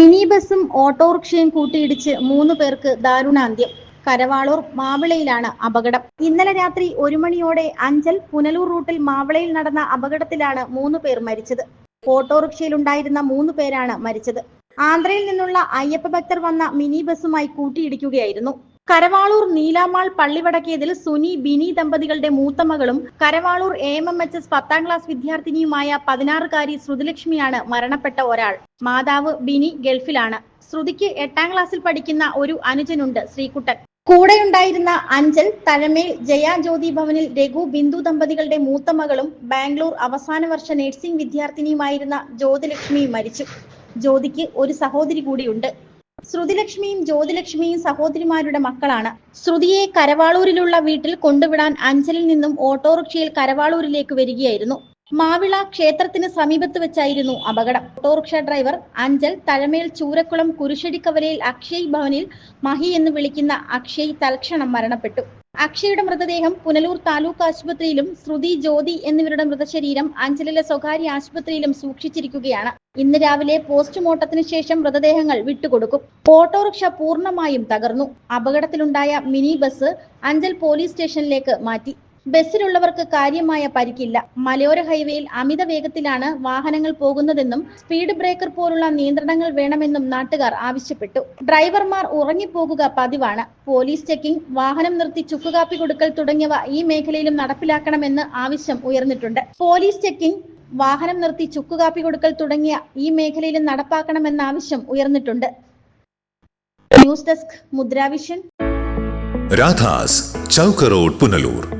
Mini ബസും ഓട്ടോറിക്ഷയും കൂട്ടിയിടിച്ച് മൂന്ന് പേർക്ക് ദാരുണാന്ത്യം. കരവാളൂർ മാവിളയിലാണ് അപകടം. ഇന്നലെ രാത്രി ഒരു മണിയോടെ അഞ്ചൽ പുനലൂർ റൂട്ടിൽ മാവിളയിൽ നടന്ന അപകടത്തിലാണ് മൂന്ന് പേർ മരിച്ചത്. ഓട്ടോറിക്ഷയിലുണ്ടായിരുന്ന മൂന്ന് പേരാണ് മരിച്ചത്. ആന്ധ്രയിൽ നിന്നുള്ള അയ്യപ്പ ഭക്തർ വന്ന മിനി ബസുമായി കൂട്ടിയിടിക്കുകയായിരുന്നു. കരവാളൂർ നീലാമാൾ പള്ളിവടക്കേതിൽ സുനി ബിനി ദമ്പതികളുടെ മൂത്തമകളും Karavaloor A M M H S പത്താം ക്ലാസ് വിദ്യാർത്ഥിനിയുമായ പതിനാറുകാരി ശ്രുതിലക്ഷ്മിയാണ് മരണപ്പെട്ട ഒരാൾ. മാതാവ് ബിനി ഗൾഫിലാണ്. ശ്രുതിക്ക് എട്ടാം ക്ലാസ്സിൽ പഠിക്കുന്ന ഒരു അനുജനുണ്ട് ശ്രീകുട്ടൻ. കൂടെയുണ്ടായിരുന്ന അഞ്ചൽ തഴമേൽ ജയ ജ്യോതി ഭവനിൽ രഘു ബിന്ദു ദമ്പതികളുടെ മൂത്തമകളും ബാംഗ്ലൂർ അവസാന വർഷ നഴ്സിംഗ് വിദ്യാർത്ഥിനിയുമായിരുന്ന ജ്യോതിലക്ഷ്മിയും മരിച്ചു. ജ്യോതിക്ക് ഒരു സഹോദരി കൂടിയുണ്ട്. ശ്രുതിലക്ഷ്മിയും ജ്യോതിലക്ഷ്മിയും സഹോദരിമാരുടെ മക്കളാണ്. ശ്രുതിയെ കരവാളൂരിലുള്ള വീട്ടിൽ കൊണ്ടുവിടാൻ അഞ്ചലിൽ നിന്നും ഓട്ടോറിക്ഷയിൽ കരവാളൂരിലേക്ക് വരികയായിരുന്നു. മാവിള ക്ഷേത്രത്തിന് സമീപത്ത് വെച്ചായിരുന്നു അപകടം. ഓട്ടോറിക്ഷ ഡ്രൈവർ അഞ്ചൽ തഴമേൽ ചൂരക്കുളം കുരിശടിക്കവലയിൽ അക്ഷയ് ഭവനിൽ മഹി എന്ന് വിളിക്കുന്ന അക്ഷയ് തൽക്ഷണം മരണപ്പെട്ടു. അക്ഷയുടെ മൃതദേഹം പുനലൂർ താലൂക്ക് ആശുപത്രിയിലും ശ്രുതി ജ്യോതി എന്നിവരുടെ മൃതശരീരം അഞ്ചലിലെ സ്വകാര്യ ആശുപത്രിയിലും സൂക്ഷിച്ചിരിക്കുകയാണ്. ഇന്ന് രാവിലെ പോസ്റ്റ്മോർട്ടത്തിന് ശേഷം മൃതദേഹങ്ങൾ വിട്ടുകൊടുക്കും. ഓട്ടോറിക്ഷ പൂർണമായും തകർന്നു. അപകടത്തിലുണ്ടായ മിനി ബസ് അഞ്ചൽ പോലീസ് സ്റ്റേഷനിലേക്ക് മാറ്റി. ബസ്സിലുള്ളവർക്ക് കാര്യമായ പരിക്കില്ല. മലയോര ഹൈവേയിൽ അമിത വേഗത്തിലാണ് വാഹനങ്ങൾ പോകുന്നതെന്നും സ്പീഡ് ബ്രേക്കർ പോലുള്ള നിയന്ത്രണങ്ങൾ വേണമെന്നും നാട്ടുകാർ ആവശ്യപ്പെട്ടു. ഡ്രൈവർമാർ ഉറങ്ങിപ്പോകുക പതിവാണ്. പോലീസ് ചെക്കിംഗ് വാഹനം നിർത്തി ചുക്കുകാപ്പി കൊടുക്കൽ തുടങ്ങിയവ ഈ മേഖലയിലും നടപ്പിലാക്കണമെന്ന് ആവശ്യം ഉയർന്നിട്ടുണ്ട്. പോലീസ് ചെക്കിംഗ് വാഹനം നിർത്തി ചുക്കുകാപ്പി കൊടുക്കൽ തുടങ്ങിയ ഈ മേഖലയിലും നടപ്പാക്കണമെന്ന ആവശ്യം ഉയർന്നിട്ടുണ്ട്. News desk Mudravision. Radhas ചൗക്കറോഡ് Punalur.